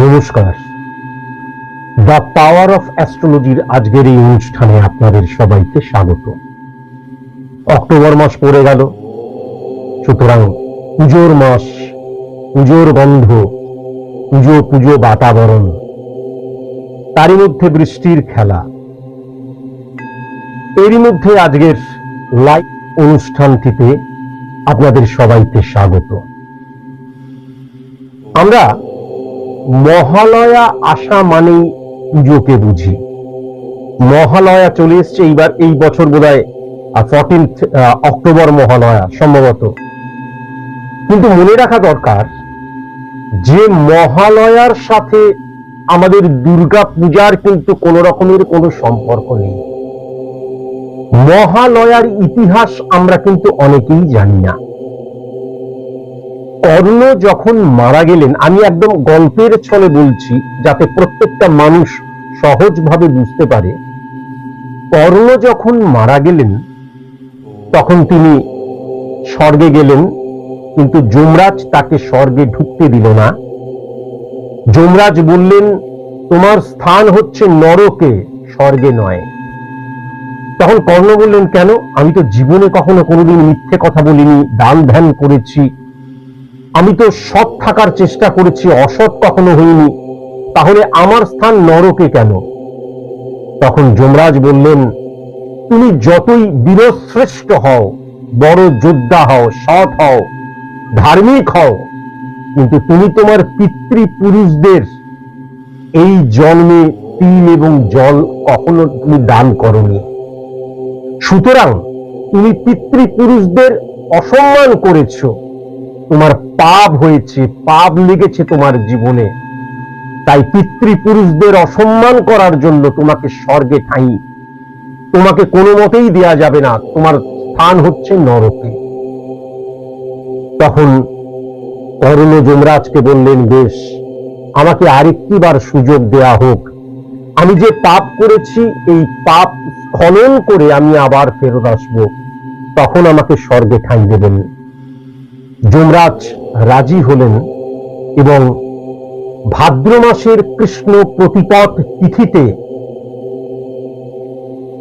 নমস্কার। The power of অ্যাস্ট্রোলজির আজকের এই অনুষ্ঠানে আপনাদের সবাইকে স্বাগত। অক্টোবর মাস পড়ে গেল। সুতরাং পুজোর মাস, পুজোর গন্ধ, পুজো পুজো বাতাবরণ, তারই মধ্যে বৃষ্টির খেলা। এরই মধ্যে আজকের লাইভ অনুষ্ঠানটিতে আপনাদের সবাইকে স্বাগত। আমরা মহালয়া আসা মানেই পুজোকে বুঝি। মহালয়া চলে এসছে এইবার, এই বছর বোধ হয় ফর্টিন্থ অক্টোবর মহালয়া সম্ভবত। কিন্তু মনে রাখা দরকার, যে মহালয়ার সাথে আমাদের দুর্গা পূজার কিন্তু কোন রকমের কোনো সম্পর্ক নেই। মহালয়ার ইতিহাস আমরা কিন্তু অনেকেই জানি না। কর্ণ যখন মারা গেলেন, আমি একদম গল্পের ছলে বলছি যাতে প্রত্যেকটা মানুষ সহজভাবে বুঝতে পারে। কর্ণ যখন মারা গেলেন, তখন তিনি স্বর্গে গেলেন, কিন্তু যমরাজ তাকে স্বর্গে ঢুকতে দিল না। যমরাজ বললেন, তোমার স্থান হচ্ছে নরকে, স্বর্গে নয়। তখন কর্ণ বললেন, কেন? আমি তো জীবনে কখনো কোনোদিন মিথ্যে কথা বলিনি, দান ধ্যান করেছি আমি তো সৎ থাকার চেষ্টা করেছি, অসৎ কখনো হইনি। তাহলে আমার স্থান নরকে কেন? তখন যমরাজ বললেন, তুমি যতই বীরশ্রেষ্ঠ হও, বড় যোদ্ধা হও, সৎ হও, ধার্মিক হও, কিন্তু তুমি তোমার পিতৃপুরুষদের এই জন্মে তিল এবং জল কখনো তুমি দান করনি। সুতরাং তুমি পিতৃপুরুষদের অসম্মান করেছ। তোমার পাপ হয়েছে, পাপ লেগেছে তোমার জীবনে। তাই পিতৃপুরুষদের অসম্মান করার জন্য তোমাকে স্বর্গে ঠাঁই। তোমাকে কোনো মতেই দেয়া যাবে না, তোমার স্থান হচ্ছে নরকে। তখন করণ যমরাজকে বললেন, বেশ, আমাকে আরেকটি বার সুযোগ দেয়া হোক। আমি যে পাপ করেছি, এই পাপ স্খলন করে আমি আবার ফেরত আসব। তখন আমাকে স্বর্গে ঠাঁই দেবেন। যমরাজ রাজি হলেন এবং ভাদ্র মাসের কৃষ্ণ প্রতিপদ তিথিতে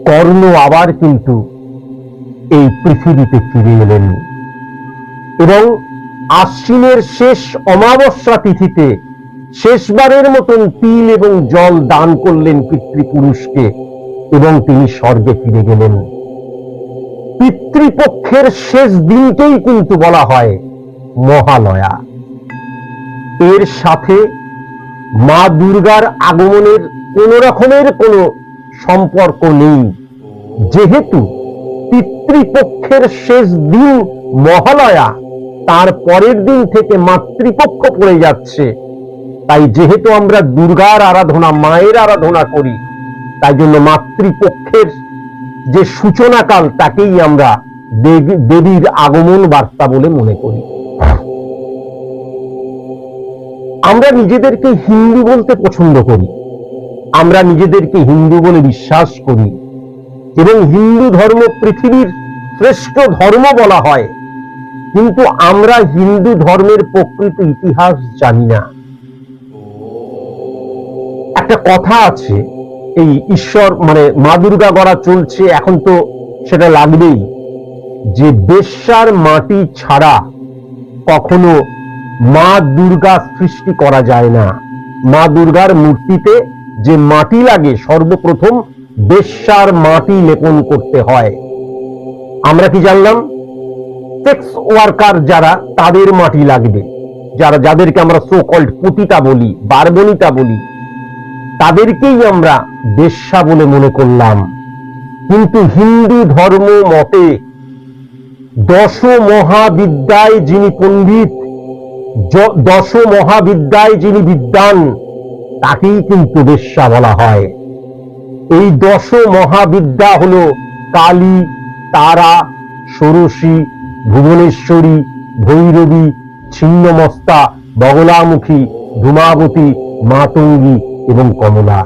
কর্ণ আবার কিন্তু এই পৃথিবীতে ফিরে এলেন এবং আশ্বিনের শেষ অমাবস্যা তিথিতে শেষবারের মতন তিল এবং জল দান করলেন পিতৃপুরুষকে এবং তিনি স্বর্গে ফিরে গেলেন। পিতৃপক্ষের শেষ দিনকেই কিন্তু বলা হয় মহালয়া। এর সাথে মা দুর্গার আগমনের কোন রকমের কোনো সম্পর্ক নেই। যেহেতু পিতৃপক্ষের শেষ দিন মহালয়া, তার পরের দিন থেকে মাতৃপক্ষ পড়ে যাচ্ছে। তাই যেহেতু আমরা দুর্গার আরাধনা, মায়ের আরাধনা করি, তাই জন্য মাতৃপক্ষের যে সূচনাকাল, তাকেই আমরা দেবী- দেবীর আগমন বার্তা বলে মনে করি। আমরা নিজেদেরকে হিন্দু বলতে পছন্দ করি। আমরা নিজেদেরকে হিন্দু বলে বিশ্বাস করি। এবং হিন্দু ধর্ম পৃথিবীর শ্রেষ্ঠ ধর্ম বলা হয়। কিন্তু আমরা হিন্দু ধর্মের প্রকৃত ইতিহাস জানি না। একটা কথা আছে, এই ঈশ্বর মানে মা দুর্গা গড়া চলছে, এখন তো সেটা লাগবেই। যে বেশ্যার মাটি ছাড়া কখনো মা দুর্গা সৃষ্টি করা যায় না। মা দুর্গার মূর্তিতে যে মাটি লাগে, সর্বপ্রথম বেশ্যার মাটি লেপন করতে হয়। আমরা কি জানলাম? সেক্স ওয়ার্কার যারা তাদের মাটি লাগবে। যারা, যাদেরকে আমরা সো কল্ড পুতিতা বলি, বারবনিতা বলি, তাদেরকেই আমরা বেশ্যা বলে মনে করলাম। কিন্তু হিন্দু ধর্ম মতে দশ মহাবিদ্যায় যিনি পণ্ডিত দশ মহাবিদ্যায় যিনি বিদ্যান, তাকেই কিন্তু বেশ্যা বলা হয়। এই দশ মহাবিদ্যা হলো কালী, তারা, ষোড়শী, ভুবনেশ্বরী, ভৈরবী, ছিন্নমস্তা, বগলামুখী, ধূমাবতী, মাতঙ্গী এবং কমলা।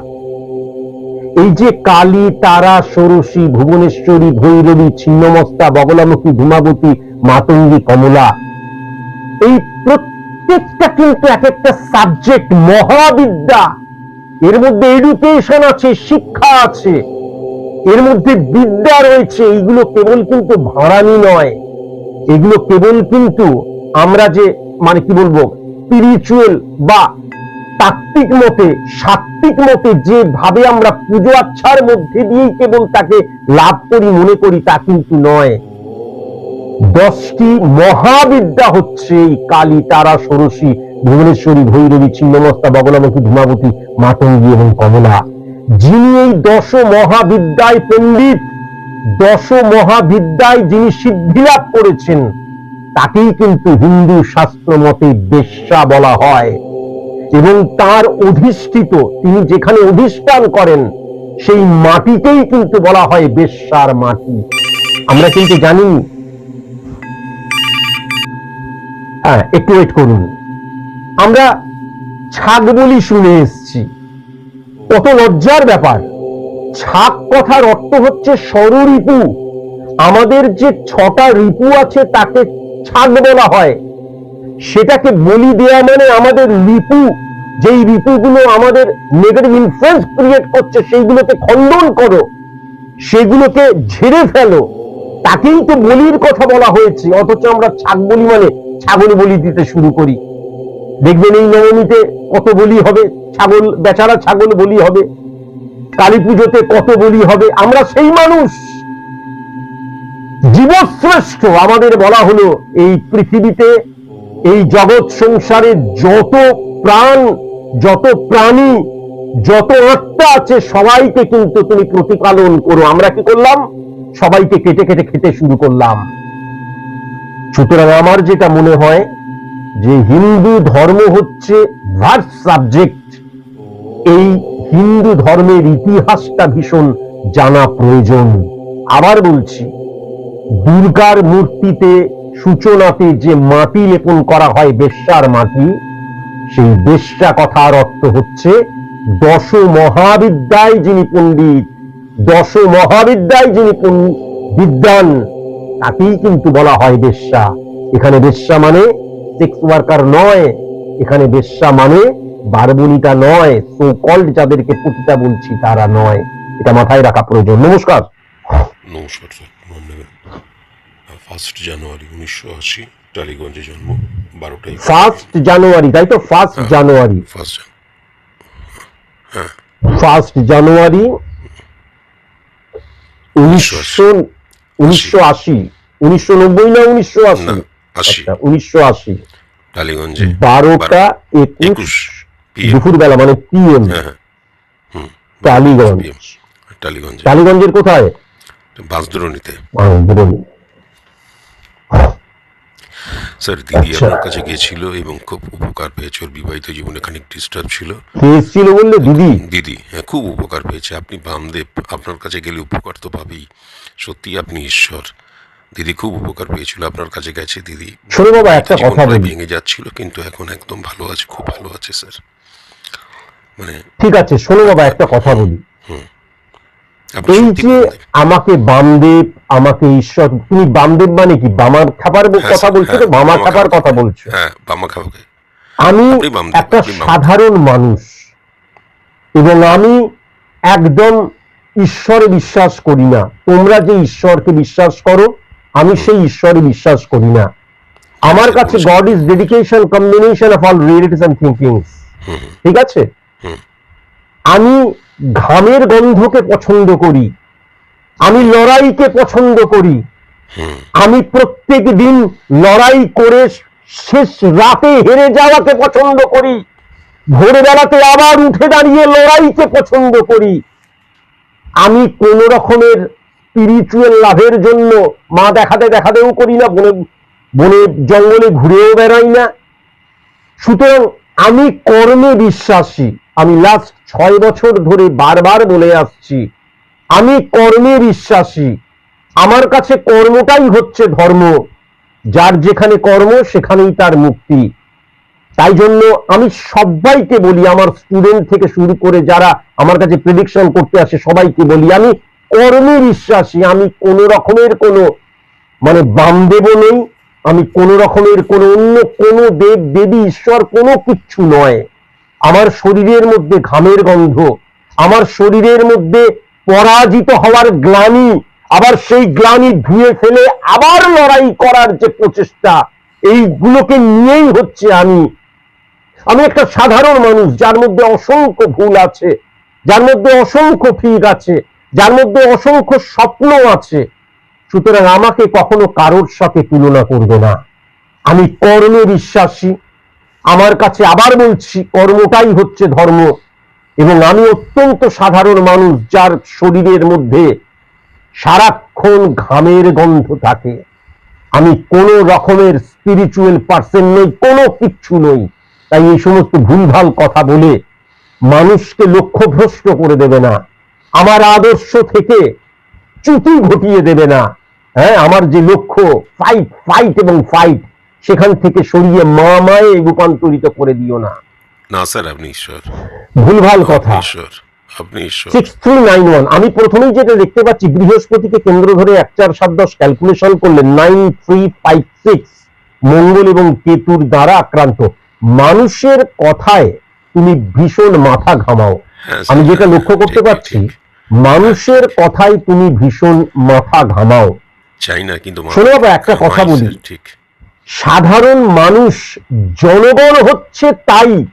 এই যে কালী, তারা, ষোড়শী, ভুবনেশ্বরী, ভৈরবী, ছিন্নমস্তা, বগলামুখী, ধূমাবতী, মাতঙ্গী, কমলা, এই প্রত্যেক প্রত্যেকটা কিন্তু এক একটা সাবজেক্ট মহাবিদ্যা। এর মধ্যে এডুকেশন আছে, শিক্ষা আছে। এর মধ্যে বিদ্যা রয়েছে, এইগুলো কেবল কিন্তু ভাড়ানি নয়। এগুলো কেবল কিন্তু আমরা যে মানে কি বলব স্পিরিচুয়াল বা তাত্ত্বিক মতে সাত্বিক মতে যেভাবে আমরা পুজো আচ্ছার মধ্যে দিয়েই কেবল তাকে লাভ করি, মনে করি, তা কিন্তু নয়। দশটি মহাবিদ্যা হচ্ছে এই কালী, তারা, ষোড়শী, ভুবনেশ্বরী, ভৈরবী, ছিন্নমস্তা বগলামুখী ধূমাবতী, মাতঙ্গী এবং কমলা। যিনি এই দশ মহাবিদ্যায় পণ্ডিত, দশ মহাবিদ্যায় যিনি সিদ্ধিলাভ করেছেন, তাকেই কিন্তু হিন্দু শাস্ত্র মতে বেশ্যা বলা হয়। এবং তার অধিষ্ঠিত, তিনি যেখানে অধিষ্ঠান করেন, সেই মাটিকেই কিন্তু বলা হয় বেশ্যার মাটি। আমরা কিন্তু জানি হ্যাঁ একটু ওয়েট করুন। আমরা ছাগ বলি শুনে এসছি। কত লজ্জার ব্যাপার। ছাগ কথার অর্থ হচ্ছে ষড়রিপু আমাদের যে ছটা রিপু আছে তাকে ছাগ বলা হয়। সেটাকে বলি দেয়া মানে আমাদের রিপু। যেই রিপুগুলো আমাদের নেগেটিভ ইনফ্লুয়েন্স ক্রিয়েট করছে, সেইগুলোকে খণ্ডন করো। সেগুলোকে ঝেড়ে ফেলো। তাকেই তো বলির কথা বলা হয়েছে, অথচ আমরা ছাগ বলি মানে ছাগল বলি দিতে শুরু করি। দেখবেন এই নবমীতে কত বলি হবে? ছাগল, বেচারা ছাগল বলি হবে। কালী পুজোতে কত বলি হবে? আমরা সেই মানুষ। জীবশ্রেষ্ঠ, আমাদের বলা হলো, এই পৃথিবীতে এই জগৎ সংসারে যত প্রাণ, যত প্রাণী, যত আত্মা আছে, সবাইকে কিন্তু তুমি প্রতিপালন করো। আমরা কি করলাম? সবাইকে কেটে কেটে খেতে শুরু করলাম। সুতরাং আমার যেটা মনে হয় যে হিন্দু ধর্ম হচ্ছে সাবজেক্ট। এই হিন্দু ধর্মের ইতিহাসটা ভীষণ জানা প্রয়োজন। আবার বলছি, দুর্গার মূর্তিতে সূচনাতে যে মাটি লেপন করা হয় বেশ্যার মাটি, সেই বেশ্যা কথার অর্থ হচ্ছে দশ মহাবিদ্যায় যিনি পণ্ডিত দশ মহাবিদ্যায় যিনি বিদ্যান তাকেই কিন্তু বলা হয় বেশ্যা। এখানে বেশ্যা মানে সেক্স ওয়ার্কার নয় এখানে বেশ্যা মানে বারবনিতা নয় সো কল্ড যাদেরকে পুতিতা বলছি তারা নয়। এটা মাথায় রাখা প্রয়োজন। নমস্কার। নমস্কার ফার্স্ট জানুয়ারি উনিশশো আশি টালিগঞ্জে জন্ম বারোটাই ফার্স্ট জানুয়ারি তাই তো? First January first first January উনিশশো উনিশশো আশি। উনিশশো নব্বই না উনিশশো আশি? না আশি। আচ্ছা উনিশশো আশি। টালিগঞ্জে বারোটা একুশ একুশ পিএম দুপুর বেলা মানে পিএম হ্যাঁ হ্যাঁ। টালিগঞ্জ টালিগঞ্জের কোথায়? বাঁশদ্রোণীতে। স্যার দিদি আচ্ছা। কাছে গিয়েছিল এবং খুব উপকার পেয়েছে। ওর বিবাহিত জীবনে খানিক ডিস্টার্ব ছিল। এসেছিল বললে দিদি? দিদি হ্যাঁ খুব উপকার পেয়েছে। আপনি বামদেব আপনার কাছে গেলে উপকার তো পাবেই। সত্যি আপনি ঈশ্বর। দিদি খুব উপকার পেয়েছিল আপনার কাছে গেছে দিদি। বাবা একটা কথা বলি। ভেঙে যাচ্ছিল কিন্তু এখন একদম ভালো আছে খুব ভালো আছে স্যার। মানে ঠিক আছে শোনো বাবা একটা কথা বলি। এই যে। আমাকে বামদেব আমাকে ঈশ্বর তুমি বামদেব মানে কি? বামার খাবার হ্যাঁ, কথা স্যার, বলছো তো? হ্যাঁ, বামা খাবার খাবার। কথা বলছো। হ্যাঁ বামা খাওয়াকে আমি একটা সাধারণ মানুষ এবং আমি একদম ঈশ্বরে বিশ্বাস করি না। তোমরা যে ঈশ্বরকে বিশ্বাস করো, আমি সেই ঈশ্বরে বিশ্বাস করি না। আমার কাছে God is dedication combination of all realities and thinkings ঠিক আছে? আমি ঘামের গন্ধকে পছন্দ করি। আমি লড়াইকে পছন্দ করি। আমি প্রত্যেক দিন লড়াই করে শেষ রাতে হেরে যাওয়াকে পছন্দ করি। ভোরবেলাতে আবার উঠে দাঁড়িয়ে লড়াইকে পছন্দ করি। আমি কোন রকমের স্পিরিচুয়াল লাভের জন্য মা দেখাতে দেখাতেও করি না, বনে বনে জঙ্গলে ঘুরেও বেড়াই না। সুতরাং আমি কর্মে বিশ্বাসী, আমি লাস্ট ছয় বছর ধরে বারবার বলে আসছি, আমি কর্মে বিশ্বাসী। আমার কাছে কর্মটাই হচ্ছে ধর্ম, যার যেখানে কর্ম সেখানেই তার মুক্তি। তাই জন্য আমি সবাইকে বলি, আমার স্টুডেন্ট থেকে শুরু করে যারা আমার কাছে প্রেডিকশন করতে আসে, সবাইকে বলি, আমি কর্মে বিশ্বাসী, আমি কোন রকমের কোনো মানে বামদেবও নেই, আমি কোন রকমের কোন অন্য কোন দেব, দেবী, ঈশ্বর কোনো কিচ্ছু নয়। আমার শরীরের মধ্যে ঘামের গন্ধ, আমার শরীরের মধ্যে পরাজিত হওয়ার গ্লানি, আবার সেই গ্লানি ধুয়ে ফেলে আবার লড়াই করার যে প্রচেষ্টা, এইগুলোকে নিয়েই হচ্ছে আমি আমি একটা সাধারণ মানুষ, যার মধ্যে অসংখ্য ভুল আছে, যার মধ্যে অসংখ্য ফিক আছে, যার মধ্যে অসংখ্য স্বপ্ন আছে, সুতরাং আমাকে কখনো কারোর সাথে তুলনা করবে না। আমি কর্মে বিশ্বাসী, আমার কাছে আবার বলছি, কর্মটাই হচ্ছে ধর্ম, এবং আমি অত্যন্ত সাধারণ মানুষ, যার শরীরের মধ্যে সারাক্ষণ ঘামের গন্ধ থাকে। আমি কোনো রকমের স্পিরিচুয়াল পার্সন নই, কোনো কিচ্ছু নই। তাই এই সমস্ত ভুলভাল কথা বলে মানুষকে লক্ষ্যভ্রষ্ট করে দেবে না। আমার আদর্শ থেকে চ্যুতি ঘটিয়ে দেবে না। হ্যাঁ আমার যে লক্ষ্য ফাইট ফাইট এবং ফাইট সেখান থেকে সরিয়ে মা মায়ে রূপান্তরিত করে দিও না। না স্যার আপনি ঈশ্বর। ভুলভাল কথা। ঈশ্বর আপনি ঈশ্বর। সিক্স থ্রি নাইন ওয়ান আমি প্রথমেই যেটা দেখতে পাচ্ছি বৃহস্পতিকে কেন্দ্র ধরে এক চার সাত দশ ক্যালকুলেশন করলে নাইন থ্রি ফাইভ সিক্স মঙ্গল এবং কেতুর দ্বারা আক্রান্ত। মানুষের কথায় তুমি ভীষণ মাথা ঘামাও। হ্যাঁ, আমি যেটা লক্ষ্য করতে পারছি মানুষের কথায় তুমি ভীষণ মাথা ঘামাও। চাই না কিন্তু শোনো বাবা, একটা কথা বলি। ঠিক। সাধারণ মানুষ জনগণ হচ্ছে তাই।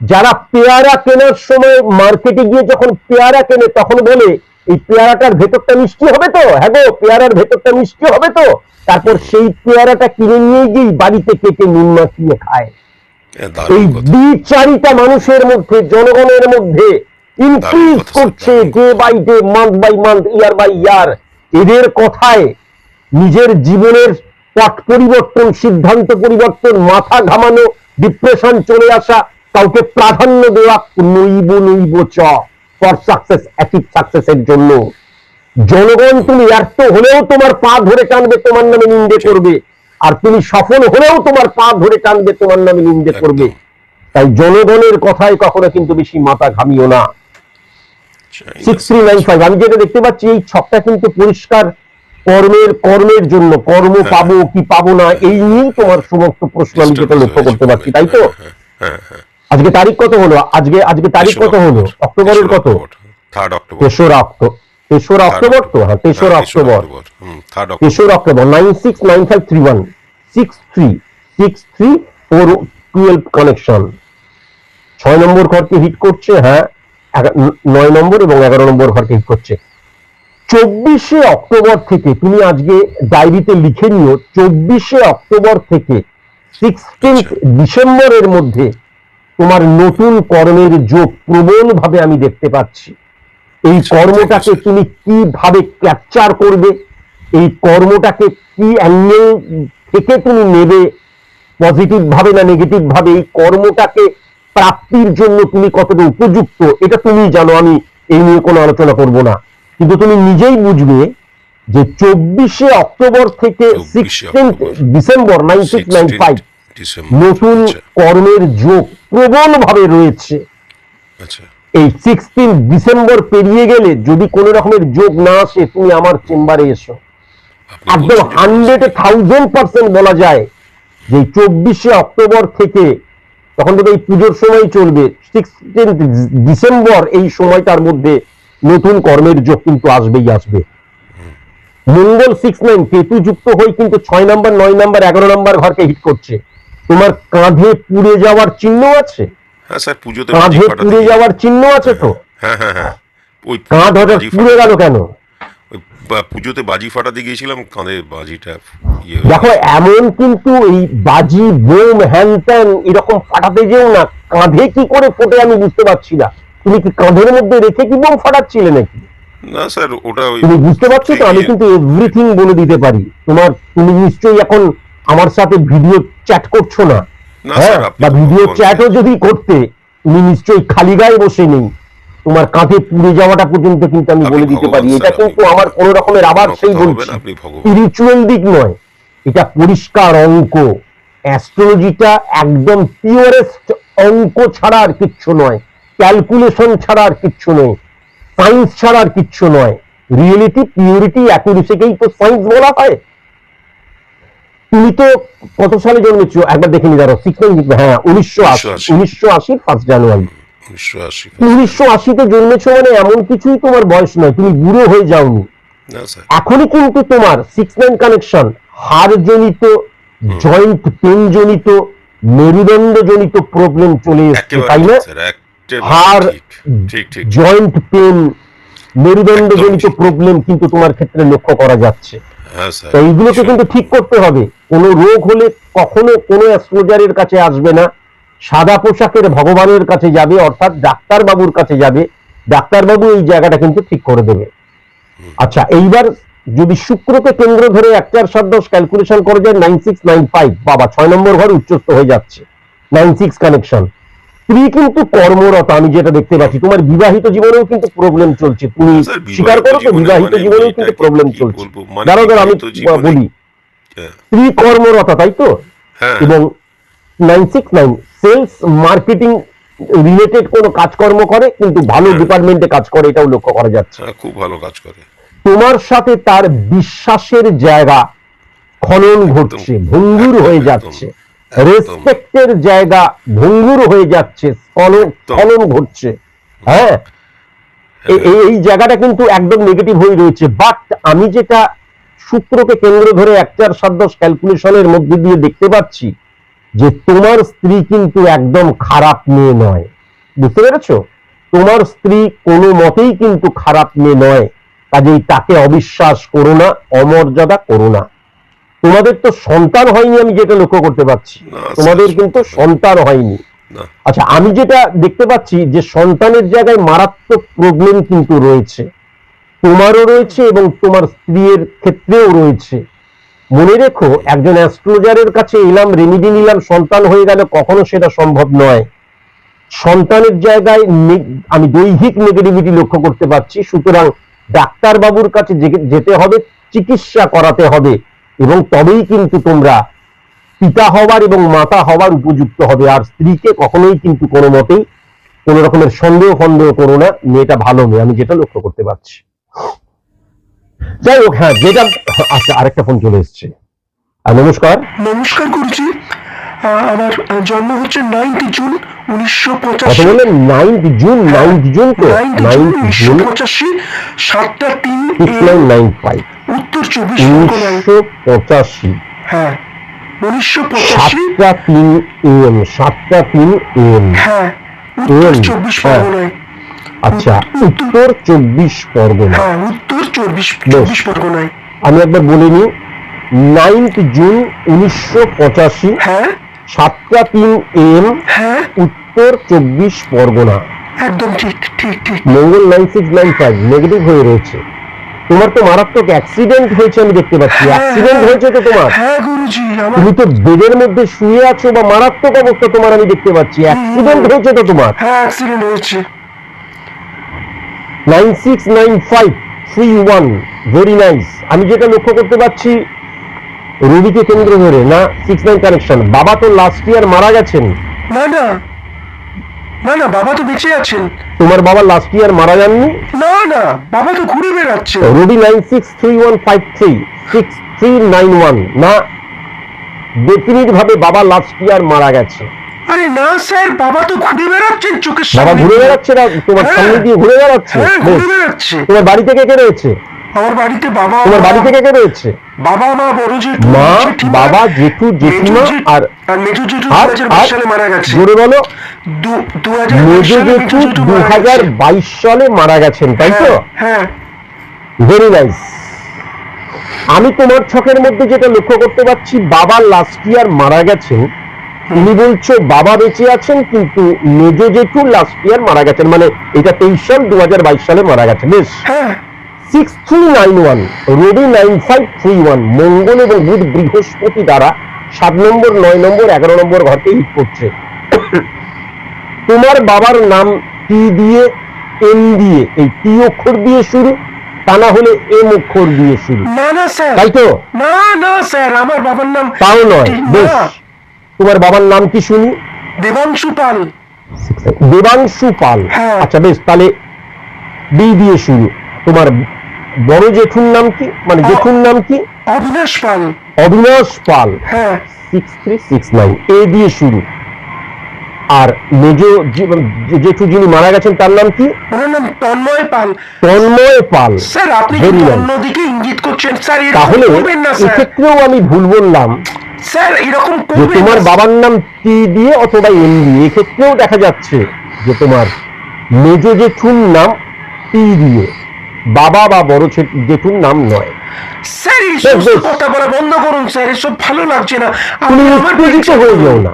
যারা পেয়ারা কেনার সময় মার্কেটে গিয়ে যখন পেয়ারা কেনে তখন বলে এই পেয়ারাটার ভেতরটা মিষ্টি হবে তো? হ্যাঁ গো পেয়ারার ভেতরটা মিষ্টি হবে তো? তারপর সেই পেয়ারাটা কিনে নিয়ে গিয়ে বাড়িতে কেটে নুন মাখিয়ে খায়। এই দ্বিচারিতা মানুষের মধ্যে জনগণের মধ্যে ইনক্রিজ করছে day by day month by month year by year এদের কথায় নিজের জীবনের পট পরিবর্তন সিদ্ধান্ত পরিবর্তন মাথা ঘামানো ডিপ্রেশন চলে আসা কাউকে প্রাধান্য দেওয়া নইব নইব চ। ফর সাকসেস অ্যাচিভ সাকসেসের জন্য। জনগণ তুমি ব্যর্থ হলেও তোমার পা ধরে টানবে তোমার নামে নিন্দে করবে। আর তুমি সফল হলেও তোমার পা ধরে টানবে তোমার নামে নিন্দে করবে। তাই জনগণের কথায় কখনো কিন্তু বেশি মাথা ঘামিও না। সিক্স থ্রি নাইন ফাইভ আমি যেটা দেখতে পাচ্ছি এই ছকটা কিন্তু পরিষ্কার কর্মের কর্মের জন্য কর্ম পাবো কি পাবো না এই নিয়েই তোমার সমস্ত প্রশ্ন আমি যেটা লক্ষ্য করতে পারছি তাই তো? হ্যাঁ, হ্যাঁ হ্যাঁ আজকে তারিখ কত হলো? আজকে আজকে তারিখ কত হলো? অক্টোবরের কত? তেসরা অক্টোবর তেসরা অক্টোবর তো? হ্যাঁ তেসরা অক্টোবর। Third October. তেসরা October nine six nine five three one six three six three four twelve connection ছয় নম্বর ঘরকে হিট করছে হ্যাঁ নয় নম্বর এবং এগারো নম্বর ঘরকে হিট করছে। চব্বিশে অক্টোবর থেকে তুমি আজকে ডায়েরিতে লিখে নিও চব্বিশে অক্টোবর থেকে সিক্সটিন্থ ডিসেম্বরের মধ্যে তোমার নতুন কর্মের যোগ প্রবল ভাবে আমি দেখতে পাচ্ছি। এই আচ্ছা, কর্মটাকে তুমি কীভাবে ক্যাপচার করবে? এই কর্মটাকে কি অ্যাঙ্গেল থেকে তুমি নেবে? পজিটিভ ভাবে না নেগেটিভ ভাবে এই কর্মটাকে প্রাপ্তির জন্য তুমি কতটা উপযুক্ত? এটা তুমি জানো আমি এই নিয়ে কোনো আলোচনা করব না। কিন্তু তুমি নিজেই বুঝবে যে চব্বিশে অক্টোবর থেকে 24 sixteenth December nine six nine five নতুন আচ্ছা, কর্মের যোগ প্রবল ভাবে রয়েছে। আচ্ছা। এই সিক্সটিন ডিসেম্বর পেরিয়ে গেলে যদি কোনো রকমের যোগ না আসে তুমি আমার চেম্বারে এসো। একদম হান্ড্রেড থাউজেন্ড পার্সেন্ট বলা যায় যে চব্বিশে অক্টোবর থেকে তখন তো এই পুজোর সময় চলবে। সিক্সটিন ডিসেম্বর এই সময়টার মধ্যে নতুন কর্মের যোগ কিন্তু আসবেই আসবে। মঙ্গল সিক্স নাইন কেতু যুক্ত হয়ে কিন্তু ছয় নাম্বার নয় নাম্বার এগারো নাম্বার ঘরকে হিট করছে। তোমার কাঁধে পুড়ে যাওয়ার চিহ্ন আছে? স্যার পুজোতে কাঁধে পুড়ে যাওয়ার চিহ্ন আছে তো? হ্যাঁ হ্যাঁ হ্যাঁ ওই কাঁধ হঠাৎ পুড়ে গেল কেন? পুজোতে বাজি ফাটাতে গিয়েছিলাম কাঁধে বাজিটা ইয়ে দেখো এমন কিন্তু এই বাজি বোম হ্যান ত্যান এরকম ফাটাতে যেও না কাঁধে কি করে ফোটে আমি বুঝতে পারছি না। তুমি কি কাঁধের মধ্যে রেখে কি বোম ফাটাচ্ছিলে নাকি? না স্যার ওটা তুমি বুঝতে পারছ তো? আমি কিন্তু এভরিথিং বলে দিতে পারি। তোমার তুমি নিশ্চয়ই এখন আমার সাথে ভিডিও চ্যাট করছ না। হ্যাঁ বা ভিডিও। চ্যাটও যদি করতে তুমি নিশ্চয়ই খালি গায়ে বসে নেই। তোমার কাঁধে পুড়ে যাওয়াটা পর্যন্ত কিন্তু আমি বলে দিতে পারি। এটা কিন্তু আমার কোন রকমের আবার সেই বলছি। স্পিরিচুয়াল দিক নয়। এটা পরিষ্কার অঙ্ক। অ্যাস্ট্রোলজিটা একদম পিওরেস্ট অঙ্ক ছাড়া আর কিচ্ছু নয়। ক্যালকুলেশন ছাড়া আর কিচ্ছু নয়। সায়েন্স ছাড়া আর কিচ্ছু নয়। রিয়েলিটি পিউরিটি অ্যাকুরেসিকেই তো সায়েন্স বলা হয়। তুমি তো কত সালে জন্মেছো একবার দেখে নি সিক্স হ্যাঁ উনিশশো আশি। উনিশশো আশির ফার্স্ট জানুয়ারি উনিশশো আশি। উনিশশো আশিতে জন্মেছো মানে এমন কিছুই তোমার বয়স নয় তুমি বুড়ো হয়ে যাওনি। এখনই কিন্তু তোমার সিক্স নাইন কানেকশন হাড় জনিত জয়েন্ট পেন জনিত মেরুদণ্ড জনিত প্রবলেম চলে এসছে তাই না? হাড় জয়েন্ট পেন মেরুদণ্ড জনিত প্রবলেম কিন্তু তোমার ক্ষেত্রে লক্ষ্য করা যাচ্ছে। তো এইগুলোকে কিন্তু ঠিক করতে হবে। কোনো রোগ হলে কখনো কোনো অ্যাস্ট্রোলজারের কাছে আসবে না। সাদা পোশাকের ভগবানের কাছে যাবে অর্থাৎ ডাক্তার বাবুর কাছে যাবে। ডাক্তারবাবু এই জায়গাটা কিন্তু ঠিক করে দেবে। আচ্ছা এইবার যদি শুক্রকে কেন্দ্র ধরে এক চার সাত দশ ক্যালকুলেশন করে যায় নাইন সিক্স নাইন ফাইভ বাবা ছয় নম্বর ঘর উচ্চস্থ হয়ে যাচ্ছে। নাইন সিক্স কানেকশন স্ত্রী কিন্তু কর্মরত আমি যেটা দেখতে পাচ্ছি। তোমার বিবাহিত জীবনেও কিন্তু প্রবলেম চলছে। তুমি স্বীকার করো তো বিবাহিত মানে জীবনেও কিন্তু প্রবলেম চলছে? মানে দাঁড়াও দাঁড়াও আমি বলি হ্যাঁ, স্ত্রী কর্মরতা তাই তো? হ্যাঁ। এবং nine six nine sales marketing related কোনো কাজকর্ম করে কিন্তু ভালো হ্যাঁ। ডিপার্টমেন্টে কাজ করে এটাও লক্ষ্য করা যাচ্ছে। হ্যাঁ, খুব ভালো কাজ করে। তোমার সাথে তার বিশ্বাসের জায়গা খনন ঘটছে ভঙ্গুর হয়ে যাচ্ছে। রেসপেক্টের জায়গা ভঙ্গুর হয়ে যাচ্ছে একদম। ঘটছে। হ্যাঁ? এ- এই জায়গাটা কিন্তু একদম নেগেটিভ হয়ে রয়েছে। বাট আমি যেটা সূত্রকে কেন্দ্র ধরে এক চার সাত দশ ক্যালকুলেশনের মধ্যে দিয়ে দেখতে পাচ্ছি যে তোমার স্ত্রী কিন্তু একদম খারাপ মেয়ে নয়। বুঝতে পেরেছ? তোমার স্ত্রী কোনো মতেই কিন্তু খারাপ মেয়ে নয়। কাজেই তাকে অবিশ্বাস করো না অমর্যাদা করো না। তোমাদের তো সন্তান হয়নি আমি যেটা লক্ষ্য করতে পারছি। তোমাদের কিন্তু সন্তান হয়নি। আচ্ছা আমি যেটা দেখতে পাচ্ছি যে সন্তানের জায়গায় মারাত্মক প্রবলেম কিন্তু রয়েছে। তোমারও রয়েছে এবং তোমার স্ত্রীর ক্ষেত্রেও রয়েছে। মনে রেখো একজন অ্যাস্ট্রোলজারের কাছে এলাম রেমিডি নিলাম সন্তান হয়ে গেলে কখনো সেটা সম্ভব নয়। সন্তানের জায়গায় আমি দৈহিক নেগেটিভিটি লক্ষ্য করতে পারছি সুতরাং ডাক্তার বাবুর কাছে যেতে হবে চিকিৎসা করাতে হবে। এবং তবেই কিন্তু তোমরা পিতা হওয়ার এবং মাতা হওয়ার উপযুক্ত হবে। আর স্ত্রীকে কখনোই কিন্তু কোনো মতেই কোন রকমের সন্দেহ ফন্দেহ করো না মেয়েটা ভালো মেয়ে আমি যেটা লক্ষ্য করতে পারছি। যাই হোক হ্যাঁ যেটা আচ্ছা আরেকটা ফোন চলে এসছে। নমস্কার। নমস্কার আহ, আমার জন্ম হচ্ছে নাইন্থ জুন উনিশশো পঁচাশি নাইন্থ জুন নাইন্থ জুন তো নাইন্থ জুন নাইন্থ উনিশশো জুন পঁচাশি সাতটা তিন নাইন নাইন ফাইভ উত্তর চব্বিশ উনিশশো পঁচাশি। হ্যাঁ উনিশশো পঁচাশি সাতটা তিন এম সাতটা তিন এম হ্যাঁ উত্তর চব্বিশ হ্যাঁ। পরগনায়। আচ্ছা উত্তর চব্বিশ পরগনা হ্যাঁ উত্তর চব্বিশ চব্বিশ পরগনায়। আমি একবার বলে নিই নাইন্থ জুন উনিশশো পঁচাশি হ্যাঁ। সাতটা তিন এম হ্যাঁ? উত্তর চব্বিশ পরগনা। একদম ঠিক ঠিক ঠিক। মঙ্গল nine six nine five negative হয়ে রয়েছে। তোমার তো মারাত্মক অ্যাক্সিডেন্ট হয়েছে আমি দেখতে পাচ্ছি। অ্যাক্সিডেন্ট হ্যাঁ। হয়েছে তো তোমার? হ্যাঁ গুরুজি আমার তুমি তো বেডের মধ্যে শুয়ে আছো বা মারাত্মক অবস্থা তোমার আমি দেখতে পাচ্ছি। অ্যাক্সিডেন্ট হয়েছে তো তোমার? হ্যাঁ অ্যাক্সিডেন্ট হয়েছে। Nine six nine five three one very nice. আমি যেটা লক্ষ্য করতে পারছি রবিকে কেন্দ্র ধরে না সিক্স নাইন কানেকশন বাবা তো লাস্ট ইয়ার মারা গেছেন। না না। না না বাবা তো বেঁচে আছেন। তোমার বাবা লাস্ট ইয়ার মারা যাননি? না না বাবা তো ঘুরে বেড়াচ্ছে রবি nine six three one five three six three nine one না? ডেফিনিট ভাবে বাবা লাস্ট ইয়ার মারা গেছে। আরে না স্যার বাবা তো ঘুরে বেড়াচ্ছেন চোখের বাবা ঘুরে বেড়াচ্ছে না তোমার হ্যাঁ। সামনে দিয়ে ঘুরে বেড়াচ্ছে? হ্যাঁ ঘুরে বেড়াচ্ছে। তোমার বাড়ি থেকে কে রয়েছে? আমার বাড়িতে বাবা তোমার বাড়ি থেকে কে রয়েছে? বাবা মা বড় জেঠু মা বাবা জেঠু জেঠিমা আর আর মেজো জেঠু দু হাজার সালে মারা গেছে। জোরে বলো। দু- হাজার জেঠু দু হাজার বাইশ সালে মারা গেছেন তাই তো? হ্যাঁ, হ্যাঁ ভেরি নাইস আমি তোমার ছকের মধ্যে যেটা লক্ষ্য করতে পারছি বাবা লাস্ট ইয়ার মারা গেছেন। তুমি বলছো বাবা বেঁচে আছেন কিন্তু মেজো জেঠু লাস্ট ইয়ার মারা গেছেন মানে এটা তেইশ সাল দু হাজার বাইশ সালে মারা গেছে বেশ। হ্যাঁ। সিক্স থ্রি নাইন ওয়ান রবি নাইন ফাইভ থ্রি ওয়ান মঙ্গল এবং বুধ বৃহস্পতি দ্বারা সাত নম্বর নয় নম্বর এগারো নম্বর ঘরকে হিট করছে। তোমার বাবার নাম টি দিয়ে এম দিয়ে এই টি অক্ষর দিয়ে শুরু তা না হলে এম অক্ষর দিয়ে শুরু। তাই তো? না না স্যার আমার বাবার নাম তাও নয় বেশ। তোমার বাবার নাম কি শুনি? দেবাংশু পাল। দেবাংশু পাল। হ্যাঁ। আচ্ছা বেশ তাহলে বি দিয়ে শুরু। তোমার বড় জেঠুর নাম কি? মানে জেঠুর নাম কি? অবিনাশ পাল। অবিনাশ পাল। হ্যাঁ। Six three six nine A দিয়ে শুরু। আর মেজ জেঠু যিনি মারা গেছেন তার নাম কি? নাম তন্ময় পাল। তন্ময় পাল। স্যার আপনি. অন্যদিকে ইঙ্গিত করছেন। স্যার তাহলে এক্ষেত্রেও আমি ভুল বললাম। স্যার এরকম তোমার বাবার নাম টি দিয়ে অথবা এন দিয়ে এক্ষেত্রেও দেখা যাচ্ছে যে তোমার মেজ জেঠুর নাম টি দিয়ে। বাবা বা বড় জেঠুর নাম নয়। স্যার। কথা বলা বন্ধ করুন স্যার এসব ভালো লাগছে না। তুমি উত্তেজিত হয়ে যাও না।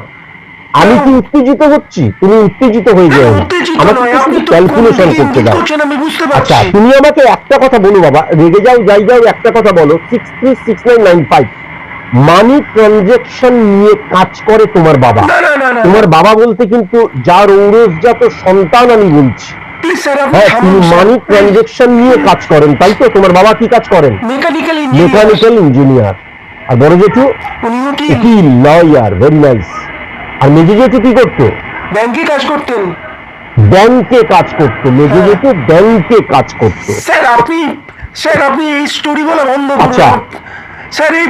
আমি কি উত্তেজিত হচ্ছি? তুমি উত্তেজিত হয়ে যাও না। আমাকে ক্যালকুলেশন করতে দাও। আচ্ছা তুমি আমাকে একটা কথা বলো বাবা। রেগে যাও যাই যাও একটা কথা বলো। Six three six nine nine five money transaction নিয়ে কাজ করে তোমার বাবা। তোমার বাবা বলতে কিন্তু যার ঔরসজাত সন্তান আমি বলছি। প্লিজ স্যার আপনি হ্যাঁ তিনি মানি ট্রানজেকশন নিয়ে কাজ করেন তাই তো? তোমার বাবা কি কাজ করেন? মেকানিক্যাল ইঞ্জিনিয়ার আর বড় জেঠু? উনি উকিল উকিল লয়ার ভেরি নাইস আর মেজো জেঠু কি করতো? ব্যাংকে কাজ করতেন। ব্যাংকে কাজ করতো। মেজো জেঠু ব্যাংকে কাজ করতো। স্যার আপনি স্যার আপনি এই স্টোরি বলা বন্ধ আচ্ছা। স্যার এই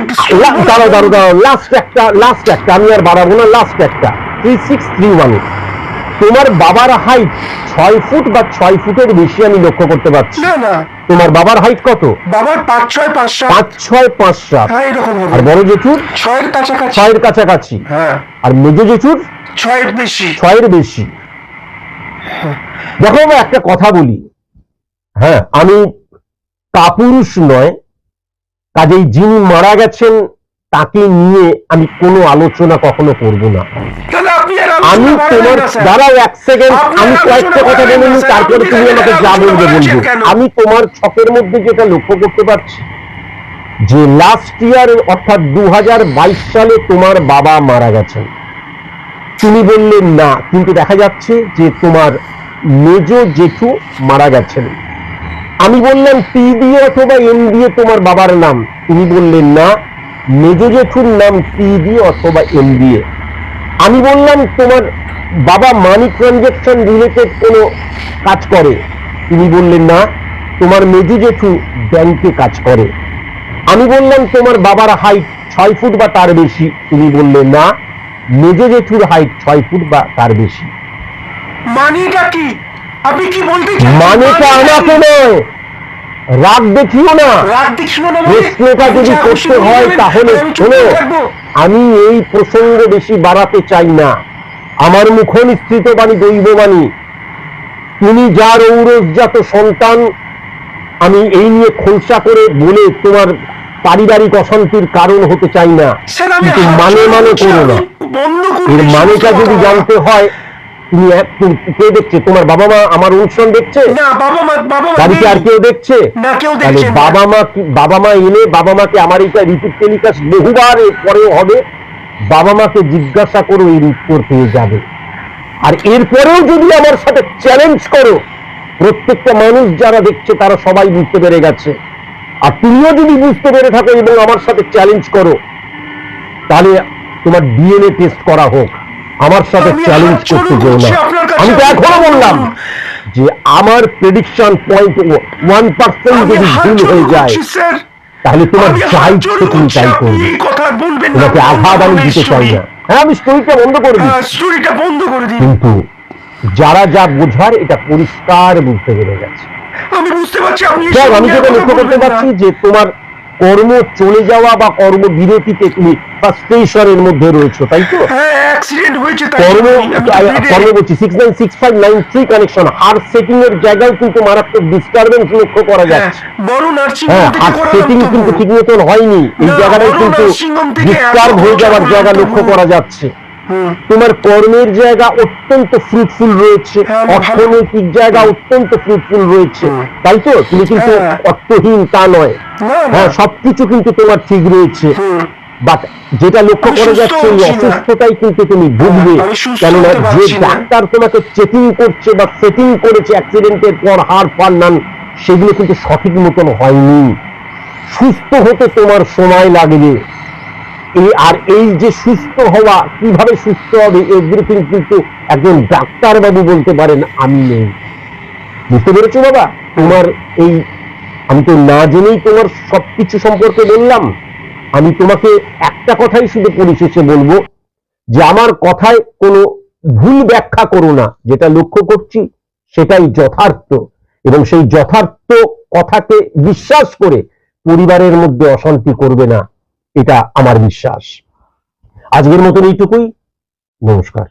দাঁড়াও দাঁড়াও দাঁড়াও। লাস্ট একটা লাস্ট একটা। আমি আর বাড়াবো না লাস্ট একটা। থ্রি সিক্স থ্রি ওয়ান তোমার বাবার হাইট ছয় ফুট বা ছয় ফুটের বেশি আমি লক্ষ্য করতে পারছি। না না। তোমার বাবার হাইট কত? বাবার পাঁচ ছয় পাঁচ সাত। পাঁচ ছয় পাঁচ সাত। হ্যাঁ এরকম আর হবে বড় জেঠুর? ছয়ের কাছাকাছি। ছয়ের কাছাকাছি। হ্যাঁ। আর মেজো জেঠুর? ছয়ের বেশি। ছয়ের বেশি। দেখো বাবা একটা কথা বলি। হ্যাঁ। আমি কাপুরুষ নয়। কাজেই যিনি মারা গেছেন তাকে নিয়ে আমি কোনো আলোচনা কখনো করব না। আর আমি তোমার দাঁড়াও এক সেকেন্ড আমি কয়েকটা কথা বাড়াবেন বলে নিই তারপরে তুমি আমাকে যা বলবে বাড়াচ্ছেন আমি তোমার ছকের মধ্যে যেটা লক্ষ্য করতে পারছি। যে লাস্ট ইয়ার অর্থাৎ দু সালে তোমার বাবা মারা গেছেন। তুমি বললে না কিন্তু দেখা যাচ্ছে যে তোমার মেজ জেঠু মারা গেছেন। আমি বললাম টি দিয়ে অথবা এম দিয়ে তোমার বাবার নাম। তুমি বললেন না মেজ জেঠুর নাম টি দিয়ে অথবা এম দিয়ে আমি বললাম তোমার বাবা মানি ট্রানজেকশন রিলেটেড কোনো কাজ করে? তিনি বললেন না তোমার মেজু জেঠু ব্যাংকে কাজ করে। আমি বললাম তোমার বাবার হাইট ছয় ফুট বা তার বেশি? তিনি বললেন না মেজো জেঠুর হাইট ছয় ফুট বা তার বেশি। মানিটা কি? আপনি কি বলতে মানেটা আমাকে নয় রাগ দেখিও না। রাগ দেখিও না মানে? প্রশ্নটা যদি করতে হয় তাহলে শোনো আমি এই প্রসঙ্গ বেশি বাড়াতে চাই না। আমার মুখ নিঃসৃত বাণী। দৈববাণী তুমি যার ঔরসজাত সন্তান আমি এই নিয়ে খোলসা করে বলে তোমার পারিবারিক অশান্তির কারণ হতে চাই না। কিন্তু মানে মানে করো না। এর মানেটা যদি জানতে হয় তুমি কে দেখছে? তোমার বাবা মা আমার অনুষ্ঠান দেখছে? না বাবা মা বাবা মা বাড়িতে নেই। আর কেউ দেখছে? না কেউ বাবা মা কি- বাবা মা এলে বাবা মাকে আমার এইটা রিপিট টেলিকাস্ট বহুবার পরেও হবে। বাবা মাকে জিজ্ঞাসা করো এর উত্তর পেয়ে যাবে। আর এরপরেও যদি আমার সাথে চ্যালেঞ্জ করো প্রত্যেকটা মানুষ যারা দেখছে তারা সবাই বুঝতে পেরে গেছে। আর তুমিও যদি বুঝতে পেরে থাকো এবং আমার সাথে চ্যালেঞ্জ করো তাহলে তোমার ডিএনএ টেস্ট করা হোক। আমার সাথে চ্যালেঞ্জ করতে যেও না। আমি তো এখনও বললাম যে আমার প্রেডিকশন পয়েন্ট ওয়ান পার্সেন্ট যদি ভুল হয়ে যায় তাহলে তোমার যাই তুমি তাই করবে। তোমাকে আঘাত আমি দিতে চাই না। হ্যাঁ আমি স্টোরিটা বন্ধ করে দিই। স্টোরিটা বন্ধ করে দিন। কিন্তু যারা যা বোঝার এটা পরিষ্কার বুঝতে পেরে গেছে। আমি বুঝতে পারছি আমি যেটা লক্ষ্য করতে পারছি যে তোমার কর্ম চলে যাওয়া বা কর্ম বিরতিতে তুমি ফ্রাস্ট্রেশনের মধ্যে রয়েছো তাই তো? হ্যাঁ কর্ম কর্ম বলছি six nine six five nine three connection heart setting এর জায়গায় কিন্তু মারাত্মক ডিস্টারবেন্স লক্ষ্য করা হ্যাঁ, যাচ্ছে। হ্যাঁ আর হার্ট সেটিং কিন্তু ঠিক মতন হয়নি। এই জায়গাটাই জায়গাটায় কিন্তু ডিস্টার্ব হয়ে যাওয়ার জায়গা লক্ষ্য করা যাচ্ছে। তোমার কর্মের জায়গা অত্যন্ত ফ্রুটফুল রয়েছে। হ্যাঁ, অর্থনৈতিক জায়গা অত্যন্ত ফ্রুটফুল রয়েছে। তাই তো? তুমি কিন্তু হ্যাঁ। অর্থহীন তা নয়। হ্যাঁ সবকিছু কিন্তু তোমার ঠিক রয়েছে। বাট যেটা লক্ষ্য করা যাচ্ছে এই অসুস্থতাই কিন্তু তুমি ভুগবে। আমি কেননা যে ডাক্তার তোমাকে চেকিং করছে বা সেটিং করেছে অ্যাক্সিডেন্টের পর হাড় ফার নান সেগুলো কিন্তু সঠিক মতন হয়নি। সুস্থ হতে তোমার সময় লাগবে। এই আর এই যে সুস্থ হওয়া, কীভাবে সুস্থ হবে এভরিথিং কিন্তু একজন ডাক্তার বাবু বলতে পারেন, আমি নেই। বুঝতে পেরেছ বাবা? তোমার এই, আমি তো না জেনেই তোমার সবকিছু সম্পর্কে বললাম। আমি তোমাকে একটা কথাই শুধু পরিশেষে বলব, যে আমার কথায় কোনো ভুল ব্যাখ্যা করো না। যেটা লক্ষ্য করছি, সেটাই যথার্থ। এবং সেই যথার্থ কথাকে বিশ্বাস করে পরিবারের মধ্যে অশান্তি করবে না। এটা আমার বিশ্বাস। আজকের মতন এইটুকুই। নমস্কার।